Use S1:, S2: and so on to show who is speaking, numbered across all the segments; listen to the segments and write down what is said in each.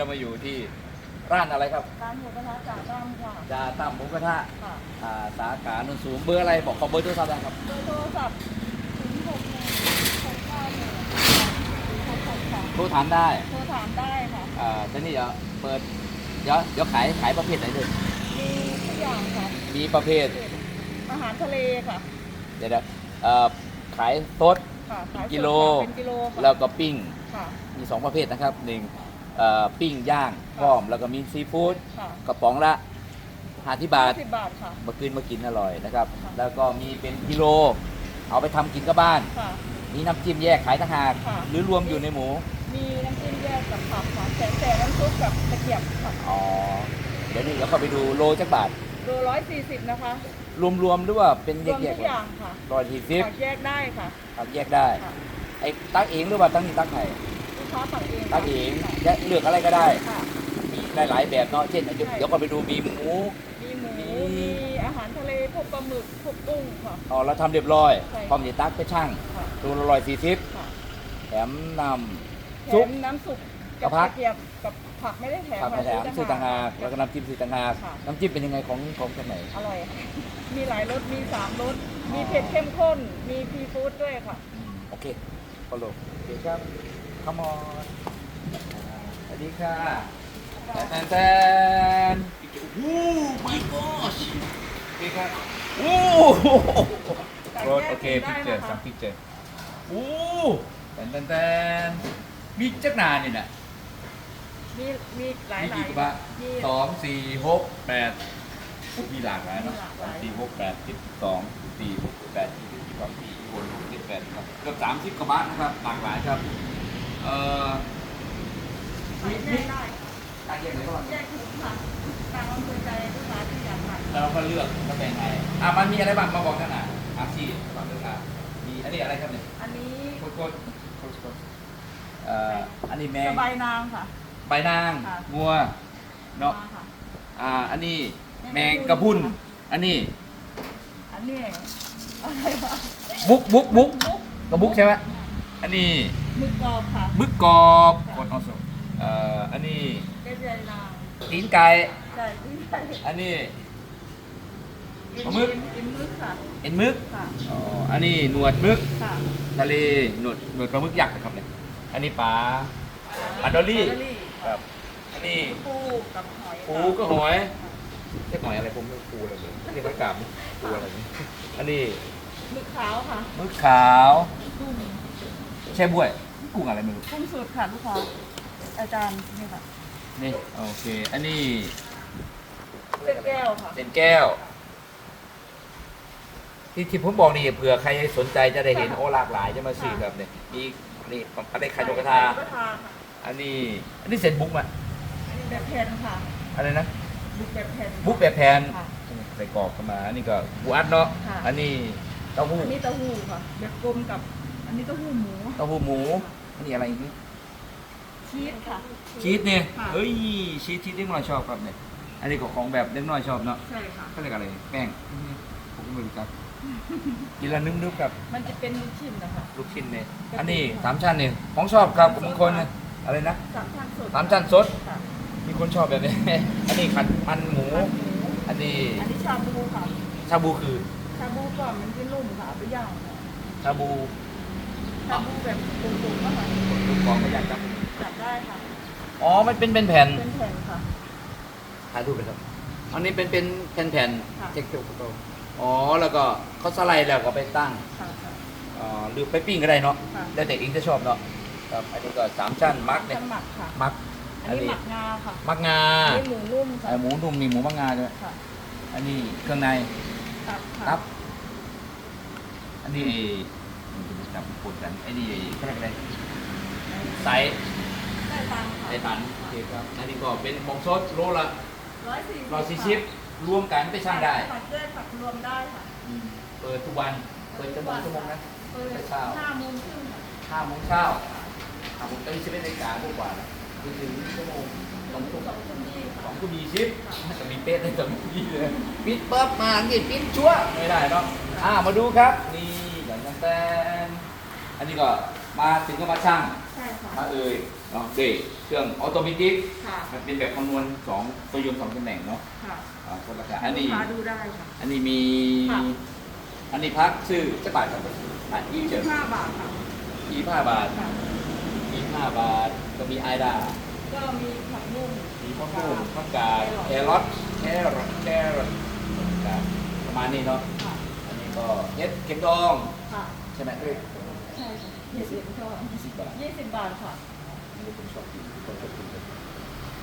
S1: เรามาอยู่ที่ร้านอะไรครับ
S2: ร้านหมูกระทะจ่าดำค่ะ
S1: จาตั้มหมูกระทะ
S2: ค่ะ
S1: อ่าสาขาโนนสูงเบอร์อะไรบอกขอเบอร์โทรศัพท์ได้ครับ
S2: เบอร์โทรศัพท์ศูนย์หกหนึ่งหกเก้าหนึ่งหกหกค่ะ
S1: โทรถามได้
S2: โทรถามได้ค่ะ
S1: อ่าทีนี้เดี๋ยวเปิดเดี๋ยวเดี๋ยวขายขายประเภทไหนเลย
S2: มีทุกอย่างค่ะ
S1: มีประเภท
S2: อาหารทะเลค่ะ
S1: เดี๋ยวเดี๋ยวเอ่อขายสด
S2: ค่ะขายสด
S1: กิโล
S2: ค่ะเป็นกิโลค่ะ
S1: แล้วก็ปิ้ง
S2: ค่ะ
S1: มีสองประเภทนะครับหนึ่ง เอ่อปิ้งย่างพร้อมแล้วก็มีซีฟู้ด
S2: ค่ะ
S1: กระป๋องละห้าที่บาท
S2: สิบบาทค่ะ
S1: มาคืนมากินอร่อยนะครับ
S2: ค่ะ
S1: แล้วก็มีเป็นกิโล เอาไปทำกินกับบ้าน
S2: ค่ะ
S1: มีน้ำจิ้มแยกขายต่างหาก
S2: ค่ะ
S1: หรือรวมอยู่ในหมู
S2: มีน้ำจิ้มแยกกับผักค่ะแต่แต่น้ำซุปกับตะเกียบค่ะ
S1: อ๋อ เดี๋ยวนี้เราเข้าไปดูโลจักบาท
S2: โลร้อยสี่สิบนะคะ
S1: รวมๆหรือว่าเป็น
S2: ร
S1: แว
S2: ม
S1: ยก
S2: ทุกอย่างค่ะ
S1: ร้อยสี่สิบ
S2: ผักแยกได้ค่ะ
S1: ตักแยกได้
S2: ค่ะ
S1: ไอ้ตักเองหรือว่าตักนี่ตักไข่
S2: ลูกค้าสั่งเอง
S1: ตักเอง
S2: ค่ะ
S1: จะเลือกอะไรก็ได้
S2: ค่ะ
S1: มีหลายๆแบบเนาะเช่นเดี๋ยว
S2: ใช่
S1: เดี๋ยวก็ไปดูมีหมู
S2: มีหมู
S1: มี
S2: มีอาหารทะเลพวกปลาหมึกพวกกุ้งค่ะ
S1: อ๋อเราทำเรียบร้อย
S2: ใช่
S1: พร้อมจะตักไปช่าง
S2: ค่ะ
S1: ตัวละร้อยสี่สิบ
S2: ค่ะ
S1: แถมน
S2: แถ
S1: ซุป
S2: มน้ำซุป
S1: กั
S2: กั
S1: บบผัก
S2: ตะเกียบกับผักไม่ได้แถมำ
S1: ผักมาแถม
S2: ค่ะ
S1: ซื้อต่างหากแล้วก็น้ำจิ้มซื้อต่างหาก
S2: ค่ะ
S1: น้ำจิ้มเป็นยังไงของของจากไหน
S2: อร่อยค่ะมีหลายรส มีสามรส มีเผ็ดเข้มข้น มีซีฟู้ดด้วยค่ะ
S1: โอเคฟอลโล่โอเคครับ come on สวัสดีค่ะแตนแตนโอ้ my gosh โอเคครับโอ้รถโอเค
S2: ได้
S1: พิกเจอร์
S2: นะคะ
S1: สัมพิกเจอร์โอ้แตนแตนแตนมีจักรนานนี่น่ะ
S2: มีมีหลาย
S1: มี
S2: หลา
S1: กี่
S2: ย
S1: กระบะ
S2: มี
S1: สองสี่หกแปดมีหลากหลายเนาะ
S2: มีหลากห
S1: สอ
S2: ลางย
S1: สี่หกแปดสิบสองสี่หกแปดยี่สิบยี่สิบสองสี่คนหกสิบแปดครับเกือบสามสิบกระบะนะครับหลากหลายครับ เอ่อ
S2: ขายแยกได้
S1: การแยกไหนก็ว่า
S2: แยกถุงค่ะตามอำเภอใจลูกค้าที่อยากสั่ง
S1: เราก็เลือกก็แบ่งให้อะมันมีอะไรบ้างมาบอกกันหน่อยอาชีพก่อนเลยอะมีอันนี้อะไรครับเนี่ย
S2: อันนี้
S1: โคตรโคตรโคตรโคตรเอ่ออันนี้แม
S2: ก
S1: ง
S2: ระใบนางค่ะ
S1: ใบนาง
S2: ค่ะ
S1: งัวเนาะ
S2: มาค่ะ
S1: อ่าอันนี้แมงกระพุนอันนี้
S2: อันนี้อะไรวะ
S1: บุกบุกบุก
S2: มุก
S1: กระบุกใช่ไหมอันนี้
S2: มึกกรอบค่ะ
S1: มึกกรอบกดออสเอ่ออันนี้
S2: กระเทียมนาง
S1: ตีนไก่
S2: ใช่ที่ใช่
S1: อันนี้
S2: กิน
S1: ปลาหมึก
S2: กินมึกค่ะ
S1: เอ็นมึก
S2: ค่ะ
S1: อ๋ออันนี้หนวดมึก
S2: ค่ะ
S1: ทะเลหนวดหนวดปลาหมึกยักษ์นะครับเนี่ยอันนี้ปลา ปลาดอลลี่
S2: ปาดอลลี่
S1: ครับอันนี้
S2: ปูกับหอย
S1: ปูก็หอยเรียกหอยอะไรผมไม่รู้ปูอะไรเลยเรียกหอยกาบปูอะไรนี่อันนี้
S2: หมึกขาวค่ะ
S1: มึกขาว
S2: กุ้ง
S1: แช่บ้วย กุ้งอะไรไม่รู้
S2: กุ้งสดค่ะลูกค้าอาจารย์นี่ค่ะ
S1: นี่โอเค อันนี้
S2: เป็นแก้วค่ะ
S1: เป็นแก้ว ที่ที่ผมบอกนี่เผื่อใครสนใจจะได้เห็นโอ้หลากหลายจะมาซื้อแบบเนี่ยมีนี่อะไรไข่นกกระทา
S2: ไข่นกกระทาค่ะ
S1: อันนี้ อันนี้เสร็จบุ๊กมา
S2: อันนี้แบบแผ่นค่ะ
S1: อะไรนะ
S2: บุกแบบแผ่น
S1: บุ๊กแบบแพน
S2: ค่ะ
S1: ใส่กรอบเข้ามา อันนี้ก็บูอัดเนาะ
S2: ค่ะ
S1: อันนี้เต้าหู้
S2: อันนี้เต้าหู้ค่ะแบบกลมกับ อันนี้เต้าหู้หมู
S1: เต้าหู้หมูอั นนี้อะไรอีกนี่
S2: ชีสค่ะ
S1: ชีสเนี่ย
S2: ค่ะ
S1: เฮ้ยชีสที่เด็กน้อยชอบครับเนี่ยอันนี้ก็ของแบบเด็กน้อยชอบเนาะ
S2: ใช่ค่ะ
S1: เขาเรียกอะไรแป้งผมก็ไม่รู้จักกินแล้วนึกๆกับ
S2: มันจะเป็นลูกชิ้นนะคะ
S1: ลูกชิ้นเนี่ยอันนี้สามชั้นเนี่ยของชอบครับบางคนเนี่ยอะไรนะ
S2: สามชั้นสด
S1: สามชั้นสด
S2: ค่ะ
S1: มีคนชอบแบบนี้ อันนี้ขัดมันหมู
S2: มันหมู
S1: อันนี้
S2: อันนี้ชาบูค่ะ
S1: ชาบูคือ
S2: ชาบูก่อนมันจะนุ่มค่ะเอาไปย่าง
S1: ชาบู
S2: ชาบูแบบกลมๆนะคะ
S1: ลูกกองไม่อยากจับ
S2: จับได้ค่ะ
S1: อ๋อ มันเป็นเป็นแผ่น
S2: เป็นแผ่นค่ะ
S1: ถ่ายรูปเลยครับ อันนี้เป็นเป็นแผ่นแผ่น
S2: ค่ะ
S1: เช็คเกี่ยวกับตัวอ๋อ แล้วก็เขาสไลด์แล้วก็ไปตั้ง
S2: ค่ะค่ะ
S1: อ๋อหรือไปปิ้งก็ได้เนาะ
S2: ค่ะ
S1: แล้วแต่เองจะชอบเนาะ ครับ อันนี้ก็สามชั้นมักเนี่ย
S2: ชั้นหมักค่ะ
S1: มัก
S2: อันนี้หมักงาค่ะ
S1: มักงา
S2: อันนี้หมูนุ่มค่ะ
S1: ไอหมูนุ่มนี่หมูมักงาใช่ไหม
S2: ค่ะ
S1: อันนี้เครื่องใน
S2: ตับค่ะ
S1: ครับ อันนี้ จับปนกันไอ้นี่เขาเรียกอะไรไซส์
S2: ได้ตังค์ค่ะ
S1: ไซส์ตันโอเคครับอันนี้ก็เป็นของสดโลละ
S2: ร้อยสี่
S1: ร้อยสี่สิบรวมกันไปช่างได้
S2: ผัดได้ผัดรวมได้ค่ะ
S1: เปิดทุกวันเปิดชั่วโมงชั่วโมงนะ
S2: เปิด
S1: เช้า
S2: ห้าโมงครึ่งค่ะ
S1: ห้าโมงเช้าห้าโมงตอนนี้สิบเอ็ดนาฬิกาพวกกว่าจนถึงชั่วโมงสองทุ่ม
S2: สองทุ่มยี่
S1: ส
S2: ค่ะ
S1: องทุ่มยี่สิบจะมีเป๊ะได้สองทุ่มยี่เลยปิดปั๊บมานี่ปิดชั่วไม่ได้เนาะอ่ามาดูครับนี่ อย่างนั้นแต่อันนี้ก็มาถึงก็มาช่าง
S2: ใช่ค่ะ
S1: มาเอ่ยเนาะเด็เครื่องออโตเมติก
S2: ค่ะ
S1: มันเป็นแบบคำนวณสองตัวยนต์สองตำแหน่งเนาะ
S2: ค่ะ
S1: อ่าคนละกันอันนี้
S2: ลูกค้าดูได้ค่ะ
S1: อันนี้มี
S2: ค่ะ
S1: อันนี้พักซื้อจะบาทครับอะยี่สิบ
S2: ห้าบาทค่ะ
S1: ยี่ห้าบาท
S2: ค่ะ
S1: ยี่ห้าบาท ก็มีไอดา
S2: ก็มีผักบุ้ง
S1: มีข้าวโพดข้าวกาดแครอทแครอทแครอทครับประมาณนี้เนาะ
S2: ค่ะ
S1: อันนี้ ก็เฮ็ดเข็มดอง
S2: ค่ะ
S1: ใช่ไหมเอ้ย
S2: ใช่ค่ะยี่สิบก็
S1: ยี่สิบบาท
S2: ยี่สิบบาทค่ะ
S1: อันนี้ผมชอบกินคนชอบกินเลย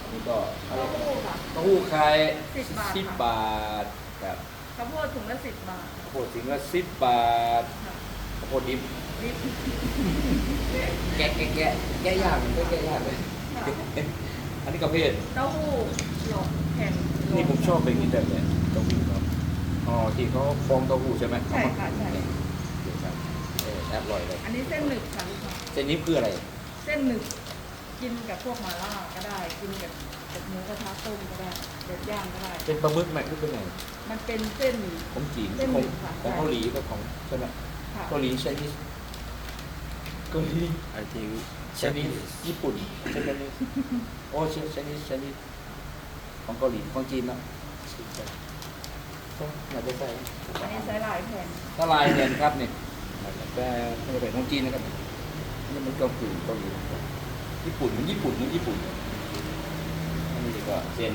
S1: อันนี้ก็อะ
S2: เต้า
S1: ไร
S2: หู้ค่ะ
S1: เต้าหู้ไข่
S2: สิบบาท
S1: สิบบาทครับ
S2: ข้าวโพดถุงละสิบบาท
S1: ข้าวโพดสิงละสิบบาท
S2: ค่ะ
S1: ข้าวโพดดิบ
S2: นี่
S1: แกะแกะแกะแกะยากเลยแกะยากเลยอันนี้กระเพศ
S2: เต้าหู้หลอกแผ่นหลก
S1: นี่ผมชอบเป็นกินแบบเนี้ยเต้าหู้ครับ อ๋อที่เขาฟองเต้าหู้ใช่ไหม
S2: ใช่ค่ะใช่
S1: เดี๋ยวครับเออแอบอร่อยเลย
S2: อันนี้เส้นหนึบค่ะลูกค้า
S1: เส้นนี้คืออะไร
S2: เส้นหนึบกินกับพวกมาล่าก็ได้ กินกับกับหมูกระทะต้มก็ได้เด็ดย่างก็ได้
S1: เป็นปลาหมึกไหมหรือเป็นไง
S2: มันเป็นเส้น
S1: ของจีน
S2: เส้น
S1: ข
S2: ห
S1: อ
S2: มี่
S1: ง
S2: ค่ะ
S1: ของเกาหลีกับของใช่ไหม
S2: ค่ะ
S1: เกาหลีไชนีสเกาหลี
S3: I think
S1: ไชนีสญี่ปุ่นไชนีสโอ้ไชไชนีสไชนีสของเกาหลีของจีนเนาะ อยากจะใส่
S2: อันนี้ใช้หลายแผ่น
S1: ละลายเนียนครับนี่แต่ไม่เป็นของจีนนะครับนี่มันเกาหลีเกาหลีญี่ปุ่นมันญี่ปุ่นมันญี่ปุ่นอันนี้ก็เส้น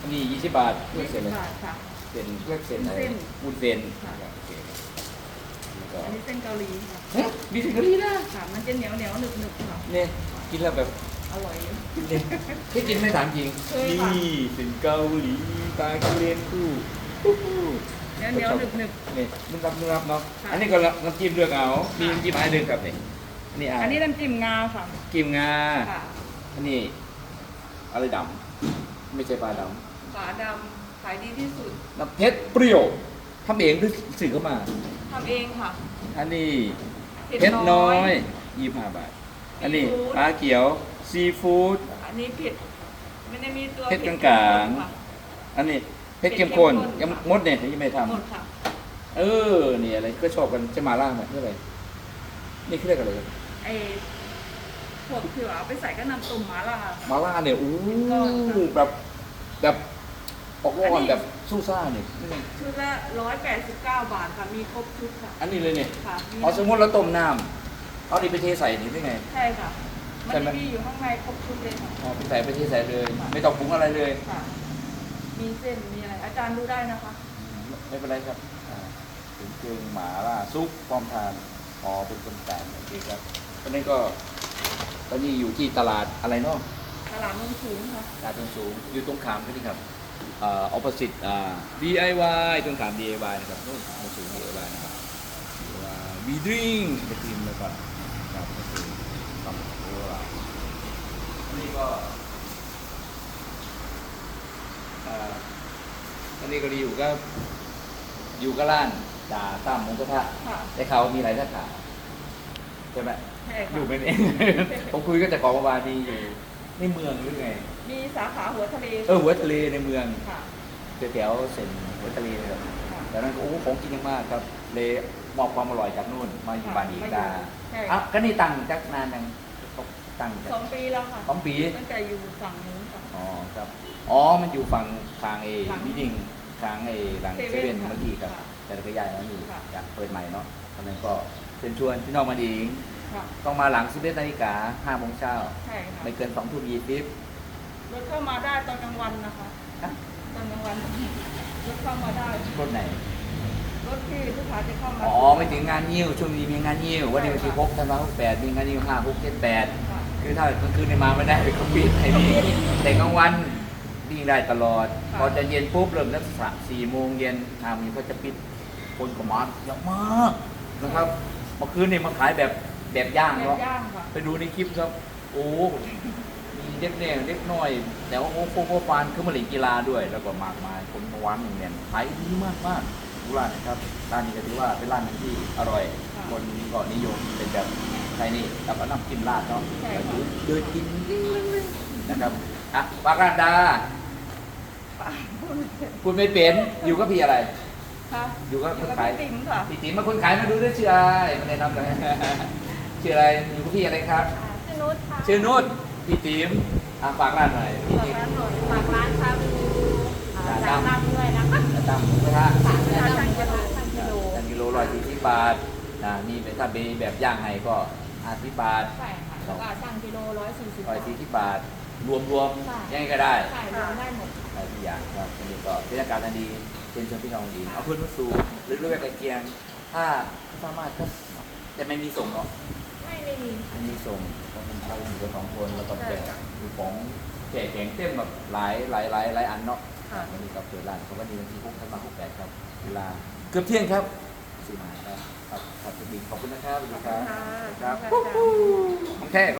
S1: อันนี้ยี่สิบบาทเลื
S2: ยี่
S1: อก
S2: สิ
S1: เส้น
S2: บ
S1: เลย
S2: บาทค่ะ
S1: เส้นเลือกเส้นอะไร
S2: เส้น
S1: วุ้นเส้น
S2: ค่ะ
S1: โอเคแล้วก็
S2: อันนี้เส้นเกาหลีค่ะ
S1: เฮ้ยมีถึงกะหรี่นะ
S2: ค่ะมันจะเหนียวเหนียวหนึบหนึบค่ะ
S1: เนี่ยกินแล้วแบบ
S2: อร่อยอยู่
S1: กินเลยที่กินไม่ถามจริง
S2: เคยค่ะ
S1: นี่เป็นเกาหลีตาเกาหลีคู่
S2: เหนียวเหนียวหนึบหนึบ
S1: นี่นุ่มรับนุ่มรับเนาะ
S2: ค่ะ
S1: อันนี้ก็น้ำจิ้มเลือกเอา มีน้ำจิ้มอะไรเลือกครับนี่อันนี้อะ
S2: อันนี้น้ำจิ้มงาค่ะ
S1: กิมงา
S2: ค่ะ
S1: อันนี้อะไรดำ ไม่ใช่ปลาด
S2: ฝาดำขายดีที่สุดำ
S1: น้ำเพชรเปรี้ยวทำเองหรือสื่อเข้ามา
S2: ทำเองค่ะ
S1: อันนี้
S2: เผ็ด
S1: เพชรน้อย
S2: น้อย
S1: ยี่ห้าบาท อันนี้
S2: ซีฟู้ด
S1: ปลาเขียว ซีฟู้ด
S2: อันนี้เผ็ดไม่ได้มีตัว
S1: เผ็ด
S2: เข้ม
S1: กลางๆ
S2: ข้นค่ะ
S1: อันนี้ เพชรเข้มข้น
S2: เผ็ดเข้มข้น
S1: ยังมดเนี่ยยังไม่ท
S2: หมดค่ะำ
S1: เออนี่อะไรก็ชอบกันจะมาล่าไหมเพื่ออะไรนี่คือเรียกอะไร
S2: ไอ้พวกที่ว่าเอาไปใส่ก็น้ำต้มหมาล่า
S1: มาล่าเนี่ยอู้
S2: ก้อนค่ะ
S1: แบบแบบออกร้
S2: อั
S1: อนน
S2: นี้
S1: แบบสู้ซ่าเนี่ยนี่ไง
S2: ชุดละร้อยแปดสิบเก้าบาทค่ะ มีครบชุดค่ะ
S1: อันนี้เลยเนี่ย
S2: ค่ะมี
S1: อ๋อสมมติเราต้มน้ำเอานี่ไปเทใส่นี่ได้ไง
S2: ใช่ค่ะมัน
S1: ใช่ไหม
S2: จะมีอยู่ข้างในครบชุดเลยค่ะ
S1: อ๋อไปใส่ไปเทใส่เลย ไม่ต้องปรุงอะไรเลย
S2: ค่ะ มีเส้นมีอะไร อาจารย์ดูได้นะคะ
S1: ไม่เป็นไรครับอ่าถึงเครื่องหมาล่าซุปพร้อมทานอ๋อเป็นคนกลางโอเคครับตอนนี้ก็ตอนนี้อยู่ที่ตลาดอะไรเนาะ
S2: ตลาดนุ่งสูงค่ะ
S1: ตลาดตรงสูงอยู่ตรงขามกันนี่ครับอ่า opposite อ่า DIY ตรงขาม DIY นะครับนู่นตรงสูง DIY นะครับว่า we drink ไปทีมแล้วก่อนครับก็คือคำโบราณอันนี้ก็ อ่าอันนี้ก็ดีอยู่ก็อยู่ก็ร้านจ่าตั้มหมูกระทะ
S2: ค่ะ
S1: แต่เขามีหลายสาขาใช่ไหม
S2: ใช่
S1: อ
S2: ค่ะ
S1: ยู่เป็นเอง ผมคุยก็จะกองวาดีอยู่ในเมืองหรือไง
S2: มีสาขาหัวทะเล
S1: เออหัวทะเลในเมือง
S2: ค่ะ
S1: แถวๆเส้นหัวทะเลเลยครับ
S2: ค่ะ
S1: แต่นั้นก็โอ้โหของกินเยอะมากครับ เลยมอบความอร่อยจากนู่นมาอยู่
S2: ค่ะ
S1: บานอีกา
S2: ใช่
S1: อะก็นี่ตั้งจักนานยังตั้งจาก
S2: สองปีแล้วค่ะ
S1: สองปี
S2: ตั้งแต่อยู่ฝั่งนู้นค่ะ
S1: อ๋อครับ อ๋อ มันอยู่ฝั่งทางเอ
S2: หลัง
S1: มิดิ่งทางเอหลัง
S2: เซ
S1: เซ
S2: เว่
S1: เว่น
S2: นค่ะ
S1: เมื่อกี้ครับ
S2: ค่ะ
S1: แต่ก็ย้ายมาอยู่
S2: ค่ะ
S1: อยากเปิดใหม่เนาะตอนนั้นก็เชิญชวนพี่น้องมาดี
S2: ค่ะ
S1: ต้องมาหลัง11นาฬิกา5โมงเช้า
S2: ใช่ค่ะ
S1: ไม่เกิน2ทุ่มยี่สิบ
S2: รถเข้ามาได้ตอนกลางวันนะคะตอนกลางวันรถเข้ามาได้
S1: รถไหน
S2: รถที่ลูกค้าจะเข้ามา
S1: อ๋อไม่ถึงงานยิ้วช่วงนี้มีงานยิ้ววันนี้วันที่หกธันวาคมแปดมีงานยิ้วห้าหกเจ็ดแปด
S2: ค่ะ
S1: คือถ้ากลางคืนเนี่ยมาไม่ได้เขาปิดไอ้นี่แต่กลางวันวิ่งได้ตลอด
S2: ค่ะ
S1: พอจะเย็นปุ๊บเริ่มสักสามสี่โมงเย็นทางนี้ก็จะปิดคนก็มาเยอะมากนะครับเมื่อคืนนี่มาขายแบบแบบย่าง
S2: แบบ
S1: เนาะ
S2: ย่างค่ะ
S1: ไปดูในคลิปครับ โอ้มีเด็กเด็กเด็กน้อย แต่ว่าโอ้โคโคฟานคือมาเล่นกีฬาด้วย แล้วก็มากมายคนมาวันหนึ่งเนี่ยขายดีมากมากทุกร้านนะครับร้านนี้ก็ถือว่าเป็นร้านหนึ่งที่อร่อย
S2: ค่ะ
S1: คนก็นิยมเป็นแบบ ไทยนี่กับน้ำกินราดเนาะ
S2: ใช่ค่ะ
S1: เดินกินนะครับอะปากราดา
S2: ป่า
S1: คุณไม่เป็นอยู่กับพี่อะไร
S2: ค่ะ
S1: อยู่กับ
S2: อ
S1: ค
S2: ยู่
S1: น
S2: กับ
S1: ขาย
S2: พี่ติ๋มค่ะ
S1: พี่ติ๋มมาคนขายมาดูด้วยชื่ออะไรมาแนะนำเลยชื่ออะไรอยู่กับพี่อะไรครับ
S2: อ่า
S3: นุชค่ะ
S1: ชื่อนุชพี่ติ๋มอะฝากร้านหน่อยพี่
S3: ฝาก
S1: ติ๋ม
S3: ร้านหน่อยฝากร้านชาบูอ่า
S1: ร้าน
S3: จาน
S1: ดำ
S3: ดำด้วยนะคะ
S1: จะตั้งหมูกระทะ
S3: จานดำกิโลจานกิโล
S1: หนึ่งกิโลร้อยสี่สิบบาทนะนี่เป็นถ้าเป็นแบบย่างไงก็ ห้าสิบบาท
S3: ใช่ค่ะแล้วก็ช่างกิโลร้อยสี่สิบ
S1: ร้อย
S3: บาท
S1: สี่สิบบาท รวมรวม
S3: ใช่
S1: ยังไงก็ได้
S3: ใช่รวมได้หมด
S1: ได้ทุกอย่างครับอันนี้ก็เป็นอากาศอันดีเป็นชวนพี่น้องดีเอาเพื่อนมาสู่หรือเรื่องใกล้เคียง ถ้าสามารถก็แต่ไม่มีส่งเนาะ
S3: ไม่ไม่มี
S1: ไม่มีส่งเพราะมันเราอยู่กันสองคนแล้วก็
S3: ใช่
S1: แบ่ง
S3: ค่ะ
S1: มีของแจกแกงเต็มแบบหลายหลายหลายหลายอันเนาะ
S3: ค่ะ
S1: วันนี้ก็เปิดร้านเขาก็ดีวันที่หกธันวาคมแปดครับเวลาเกือบเที่ยงครับสี่หมายครับ ครับครับสวัสดีขอบคุณนะครับสวัสดีครับ
S3: ค่ะ
S1: ครับ
S3: ขอบคุณค่ะ
S1: โอเค